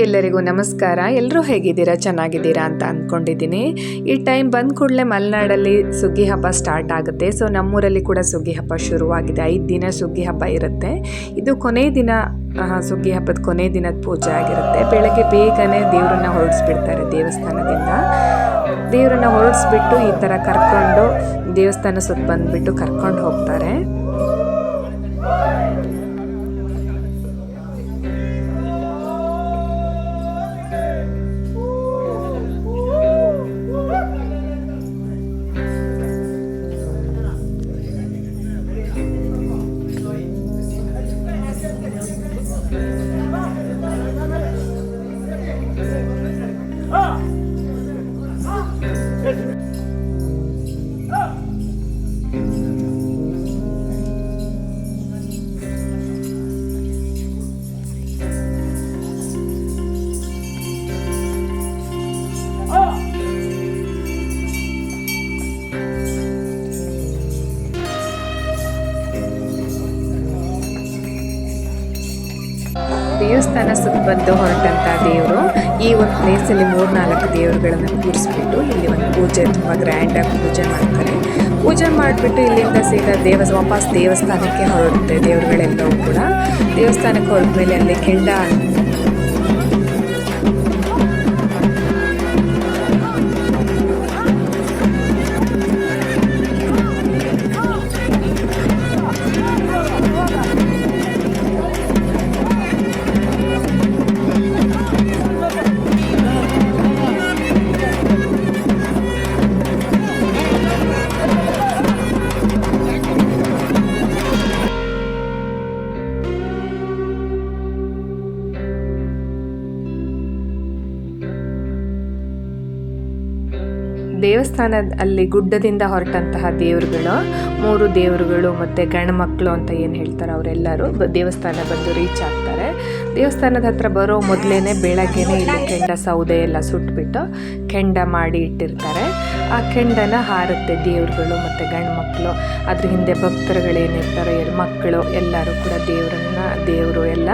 ಎಲ್ಲರಿಗೂ ನಮಸ್ಕಾರ. ಎಲ್ಲರೂ ಹೇಗಿದ್ದೀರಾ? ಚೆನ್ನಾಗಿದ್ದೀರಾ ಅಂತ ಅಂದ್ಕೊಂಡಿದ್ದೀನಿ ಈ ಟೈಮ್ ಬಂದ ಕೂಡಲೇ ಮಲೆನಾಡಲ್ಲಿ ಸುಗ್ಗಿ ಹಬ್ಬ ಸ್ಟಾರ್ಟ್ ಆಗುತ್ತೆ. ಸೊ, ನಮ್ಮೂರಲ್ಲಿ ಕೂಡ ಸುಗ್ಗಿ ಹಬ್ಬ ಶುರುವಾಗಿದೆ. ಐದು ದಿನ ಸುಗ್ಗಿ ಹಬ್ಬ ಇರುತ್ತೆ. ಇದು ಕೊನೆಯ ದಿನ ಸುಗ್ಗಿ ಹಬ್ಬದ ಕೊನೆಯ ದಿನದ ಪೂಜೆ ಆಗಿರುತ್ತೆ. ಬೆಳಗ್ಗೆ ಬೇಗನೆ ದೇವರನ್ನ ಹೊರಡಿಸ್ಬಿಡ್ತಾರೆ ದೇವಸ್ಥಾನದಿಂದ. ದೇವರನ್ನ ಹೊರಡಿಸ್ಬಿಟ್ಟು ಈ ಥರ ಕರ್ಕೊಂಡು ದೇವಸ್ಥಾನ ಸುತ್ತ ಬಂದುಬಿಟ್ಟು ಕರ್ಕೊಂಡು ಹೋಗ್ತಾರೆ. ದೇವಸ್ಥಾನ ಸುತ್ತ ಬಂದು ಹೊರಟಂಥ ದೇವರು, ಈ ಒಂದು ಪ್ಲೇಸ್ ಅಲ್ಲಿ ಮೂರ್ ನಾಲ್ಕು ದೇವರುಗಳನ್ನು ಕೂರಿಸ್ಬಿಟ್ಟು ಇಲ್ಲಿ ಒಂದು ಪೂಜೆ ತುಂಬ ಗ್ರ್ಯಾಂಡಾಗಿ ಪೂಜೆ ಮಾಡ್ತಾರೆ. ಪೂಜೆ ಮಾಡಿಬಿಟ್ಟು ಇಲ್ಲಿಂದ ಸೀದಾ ದೇವ ವಾಪಸ್ ದೇವಸ್ಥಾನಕ್ಕೆ ಹೊರಡುತ್ತೆ ದೇವರುಗಳೆಲ್ಲವೂ ಕೂಡ. ದೇವಸ್ಥಾನಕ್ಕೆ ಹೊರಟ ಮೇಲೆ ಅಲ್ಲಿ ಕೆಂಡ ದೇವಸ್ಥಾನದ ಅಲ್ಲಿ ಗುಡ್ಡದಿಂದ ಹೊರಟಂತಹ ದೇವರುಗಳು, ಮೂರು ದೇವರುಗಳು ಮತ್ತು ಗಂಡ್ಮಕ್ಳು ಅಂತ ಏನು ಹೇಳ್ತಾರೆ ಅವರೆಲ್ಲರೂ ದೇವಸ್ಥಾನ ಬಂದು ರೀಚ್ ಆಗ್ತಾರೆ. ದೇವಸ್ಥಾನದ ಹತ್ರ ಬರೋ ಮೊದಲೇ ಬೆಳಗ್ಗೆನೇ ಇಲ್ಲಿ ಕೆಂಡ ಸೌದೆ ಎಲ್ಲ ಸುಟ್ಬಿಟ್ಟು ಕೆಂಡ ಮಾಡಿ ಇಟ್ಟಿರ್ತಾರೆ. ಆ ಕೆಂಡನ ಹಾರುತ್ತೆ ದೇವರುಗಳು ಮತ್ತು ಗಂಡ್ಮಕ್ಳು ಅದ್ರ ಹಿಂದೆ ಭಕ್ತರುಗಳೇನಿರ್ತಾರೋ ಮಕ್ಕಳು ಎಲ್ಲರೂ ಕೂಡ ದೇವರನ್ನ, ದೇವರು ಎಲ್ಲ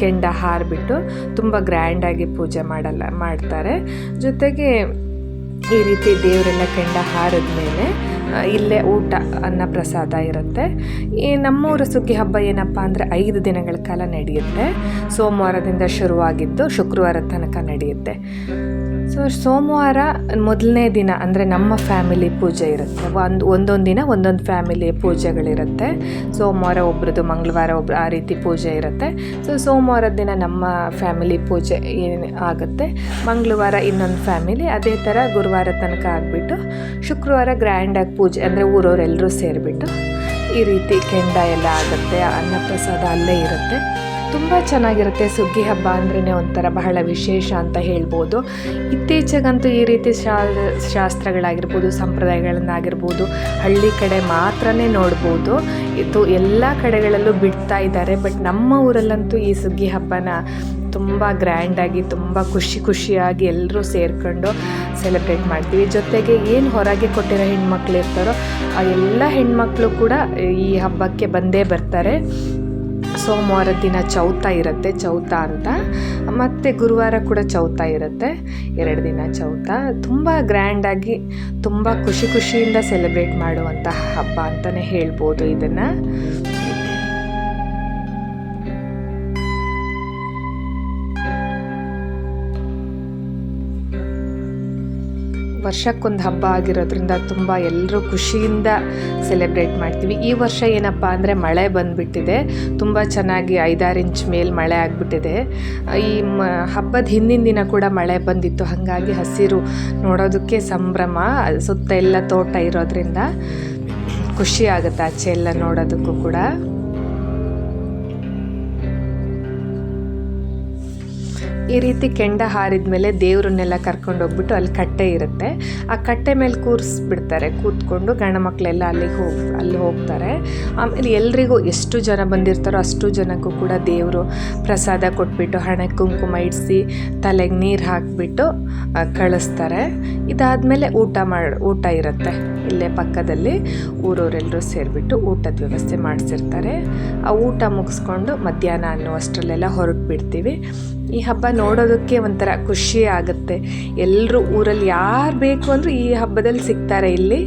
ಕೆಂಡ ಹಾರಿಬಿಟ್ಟು ತುಂಬ ಗ್ರ್ಯಾಂಡಾಗಿ ಪೂಜೆ ಮಾಡಲ್ಲ, ಮಾಡ್ತಾರೆ. ಜೊತೆಗೆ ಈ ರೀತಿ ದೇವರೆಲ್ಲ ಕೆಂಡ ಹಾರಿದ ಮೇಲೆ ಇಲ್ಲೇ ಊಟ ಅನ್ನ ಪ್ರಸಾದ ಇರುತ್ತೆ. ಈ ನಮ್ಮೂರ ಸುಗ್ಗಿ ಹಬ್ಬ ಏನಪ್ಪ ಅಂದರೆ ಐದು ದಿನಗಳ ಕಾಲ ನಡೆಯುತ್ತೆ. ಸೋಮವಾರದಿಂದ ಶುರುವಾಗಿದ್ದು ಶುಕ್ರವಾರ ತನಕ ನಡೆಯುತ್ತೆ. ಸೊ ಸೋಮವಾರ ಮೊದಲನೇ ದಿನ ಅಂದರೆ ನಮ್ಮ ಫ್ಯಾಮಿಲಿ ಪೂಜೆ ಇರುತ್ತೆ. ಒಂದು, ಒಂದೊಂದು ದಿನ ಒಂದೊಂದು ಫ್ಯಾಮಿಲಿ ಪೂಜೆಗಳಿರುತ್ತೆ. ಸೋಮವಾರ ಒಬ್ರದ್ದು, ಮಂಗಳವಾರ ಒಬ್ರು, ಆ ರೀತಿ ಪೂಜೆ ಇರುತ್ತೆ. ಸೊ ಸೋಮವಾರದ ದಿನ ನಮ್ಮ ಫ್ಯಾಮಿಲಿ ಪೂಜೆ ಏನು ಆಗುತ್ತೆ? ಮಂಗಳವಾರ ಇನ್ನೊಂದು ಫ್ಯಾಮಿಲಿ, ಅದೇ ಥರ ಗುರುವಾರ ತನಕ ಆಗಿಬಿಟ್ಟು ಶುಕ್ರವಾರ ಗ್ರ್ಯಾಂಡಾಗಿ ಪೂಜೆ ಅಂದರೆ ಊರವರೆಲ್ಲರೂ ಸೇರಿಬಿಟ್ಟು ಈ ರೀತಿ ಕೆಂಡ ಎಲ್ಲ ಆಗುತ್ತೆ, ಅನ್ನಪ್ರಸಾದ ಅಲ್ಲೇ ಇರುತ್ತೆ. ತುಂಬ ಚೆನ್ನಾಗಿರುತ್ತೆ ಸುಗ್ಗಿ ಹಬ್ಬ ಅಂದ್ರೇ ಒಂಥರ ಬಹಳ ವಿಶೇಷ ಅಂತ ಹೇಳ್ಬೋದು. ಇತ್ತೀಚೆಗಂತೂ ಈ ರೀತಿ ಶಾ ಶಾಸ್ತ್ರಗಳಾಗಿರ್ಬೋದು, ಸಂಪ್ರದಾಯಗಳನ್ನಾಗಿರ್ಬೋದು, ಹಳ್ಳಿ ಕಡೆ ಮಾತ್ರನೇ ನೋಡ್ಬೋದು. ಇದು ಎಲ್ಲ ಕಡೆಗಳಲ್ಲೂ ಬಿಡ್ತಾ ಇದ್ದಾರೆ. ಬಟ್ ನಮ್ಮ ಊರಲ್ಲಂತೂ ಈ ಸುಗ್ಗಿ ಹಬ್ಬನ ತುಂಬ ಗ್ರ್ಯಾಂಡಾಗಿ, ತುಂಬ ಖುಷಿ ಖುಷಿಯಾಗಿ ಎಲ್ಲರೂ ಸೇರಿಕೊಂಡು ಸೆಲೆಬ್ರೇಟ್ ಮಾಡ್ತೀವಿ. ಜೊತೆಗೆ ಏನು ಹೊರಗೆ ಕೊಟ್ಟಿರೋ ಹೆಣ್ಮಕ್ಳು ಇರ್ತಾರೋ, ಆ ಎಲ್ಲ ಹೆಣ್ಮಕ್ಳು ಕೂಡ ಈ ಹಬ್ಬಕ್ಕೆ ಬಂದೇ ಬರ್ತಾರೆ. ಸೋಮವಾರದ ದಿನ ಚೌತ ಇರುತ್ತೆ, ಚೌತ ಅಂತ. ಮತ್ತು ಗುರುವಾರ ಕೂಡ ಚೌತ ಇರುತ್ತೆ. ಎರಡು ದಿನ ಚೌತ. ತುಂಬ ಗ್ರ್ಯಾಂಡಾಗಿ ತುಂಬ ಖುಷಿ ಖುಷಿಯಿಂದ ಸೆಲೆಬ್ರೇಟ್ ಮಾಡುವಂತಹ ಹಬ್ಬ ಅಂತಲೇ ಹೇಳ್ಬೋದು ಇದನ್ನು. ವರ್ಷಕ್ಕೊಂದು ಹಬ್ಬ ಆಗಿರೋದ್ರಿಂದ ತುಂಬ ಎಲ್ಲರೂ ಖುಷಿಯಿಂದ ಸೆಲೆಬ್ರೇಟ್ ಮಾಡ್ತೀವಿ. ಈ ವರ್ಷ ಏನಪ್ಪ ಅಂದರೆ ಮಳೆ ಬಂದುಬಿಟ್ಟಿದೆ. ತುಂಬ ಚೆನ್ನಾಗಿ ಐದಾರು ಇಂಚ್ ಮೇಲೆ ಮಳೆ ಆಗಿಬಿಟ್ಟಿದೆ. ಈ ಮ, ಹಬ್ಬದ ಹಿಂದಿನ ದಿನ ಕೂಡ ಮಳೆ ಬಂದಿತ್ತು. ಹಾಗಾಗಿ ಹಸಿರು ನೋಡೋದಕ್ಕೆ ಸಂಭ್ರಮ, ಸುತ್ತ ಎಲ್ಲ ತೋಟ ಇರೋದ್ರಿಂದ ಖುಷಿ ಆಗುತ್ತೆ ಆಚೆ ಎಲ್ಲ ನೋಡೋದಕ್ಕೂ ಕೂಡ. ಈ ರೀತಿ ಕೆಂಡ ಹಾರಿದ ಮೇಲೆ ದೇವ್ರನ್ನೆಲ್ಲ ಕರ್ಕೊಂಡು ಹೋಗ್ಬಿಟ್ಟು ಅಲ್ಲಿ ಕಟ್ಟೆ ಇರುತ್ತೆ. ಆ ಕಟ್ಟೆ ಮೇಲೆ ಕೂರಿಸ್ಬಿಡ್ತಾರೆ. ಕೂತ್ಕೊಂಡು ಗಂಡ ಮಕ್ಕಳೆಲ್ಲ ಅಲ್ಲಿಗೆ ಹೋಗಿ, ಅಲ್ಲಿ ಹೋಗ್ತಾರೆ. ಆಮೇಲೆ ಎಲ್ರಿಗೂ ಎಷ್ಟು ಜನ ಬಂದಿರ್ತಾರೋ ಅಷ್ಟು ಜನಕ್ಕೂ ಕೂಡ ದೇವರು ಪ್ರಸಾದ ಕೊಟ್ಬಿಟ್ಟು ಹಣೆ ಕುಂಕುಮ ಇಡಿಸಿ ತಲೆಗೆ ನೀರು ಹಾಕಿಬಿಟ್ಟು ಕಳಿಸ್ತಾರೆ. ಇದಾದಮೇಲೆ ಊಟ ಮಾಡಿ, ಊಟ ಇರುತ್ತೆ. ಇಲ್ಲೇ ಪಕ್ಕದಲ್ಲಿ ಊರವರೆಲ್ಲರೂ ಸೇರಿಬಿಟ್ಟು ಊಟದ ವ್ಯವಸ್ಥೆ ಮಾಡಿಸಿರ್ತಾರೆ. ಆ ಊಟ ಮುಗಿಸ್ಕೊಂಡು ಮಧ್ಯಾಹ್ನ ಅನ್ನೋ ಅಷ್ಟರಲ್ಲೆಲ್ಲ ಹೊರಟು ಬಿಡ್ತೀವಿ ಈ ಹಬ್ಬ ನೋಡೋದಕ್ಕೆ ಒಂಥರ ಖುಷಿ ಆಗುತ್ತೆ. ಎಲ್ಲರೂ ಊರಲ್ಲಿ ಯಾರು ಬೇಕು ಅಂದರೂ ಈ ಹಬ್ಬದಲ್ಲಿ ಸಿಗ್ತಾರೆ ಇಲ್ಲಿ.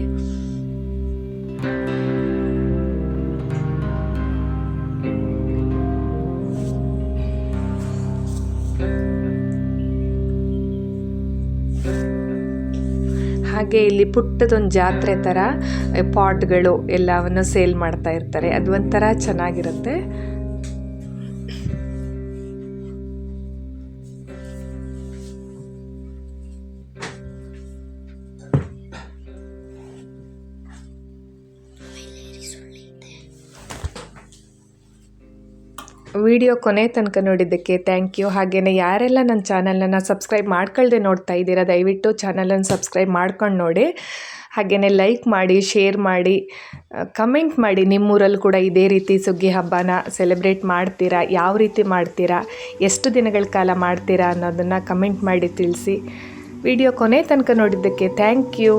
ಹಾಗೆ ಇಲ್ಲಿ ಪುಟ್ಟದೊಂದು ಜಾತ್ರೆ ಥರ ಪಾಟ್ಗಳು ಎಲ್ಲವನ್ನು ಸೇಲ್ ಮಾಡ್ತಾ ಇರ್ತಾರೆ. ಅದು ಒಂಥರ ಚೆನ್ನಾಗಿರುತ್ತೆ. ವಿಡಿಯೋ ಕೊನೆ ತನಕ ನೋಡಿದ್ದಕ್ಕೆ ಥ್ಯಾಂಕ್ ಯು ಹಾಗೆಯೇ ಯಾರೆಲ್ಲ ನನ್ನ ಚಾನಲನ್ನು ಸಬ್ಸ್ಕ್ರೈಬ್ ಮಾಡ್ಕೊಳ್ದೆ ನೋಡ್ತಾ ಇದ್ದೀರಾ, ದಯವಿಟ್ಟು ಚಾನಲನ್ನು ಸಬ್ಸ್ಕ್ರೈಬ್ ಮಾಡ್ಕೊಂಡು ನೋಡಿ. ಹಾಗೆಯೇ ಲೈಕ್ ಮಾಡಿ ಶೇರ್ ಮಾಡಿ ಕಮೆಂಟ್ ಮಾಡಿ. ನಿಮ್ಮೂರಲ್ಲಿ ಕೂಡ ಇದೇ ರೀತಿ ಸುಗ್ಗಿ ಹಬ್ಬನ ಸೆಲೆಬ್ರೇಟ್ ಮಾಡ್ತೀರಾ, ಯಾವ ರೀತಿ ಮಾಡ್ತೀರಾ, ಎಷ್ಟು ದಿನಗಳ ಕಾಲ ಮಾಡ್ತೀರಾ ಅನ್ನೋದನ್ನು ಕಮೆಂಟ್ ಮಾಡಿ ತಿಳಿಸಿ. ವಿಡಿಯೋ ಕೊನೆ ತನಕ ನೋಡಿದ್ದಕ್ಕೆ ಥ್ಯಾಂಕ್ ಯು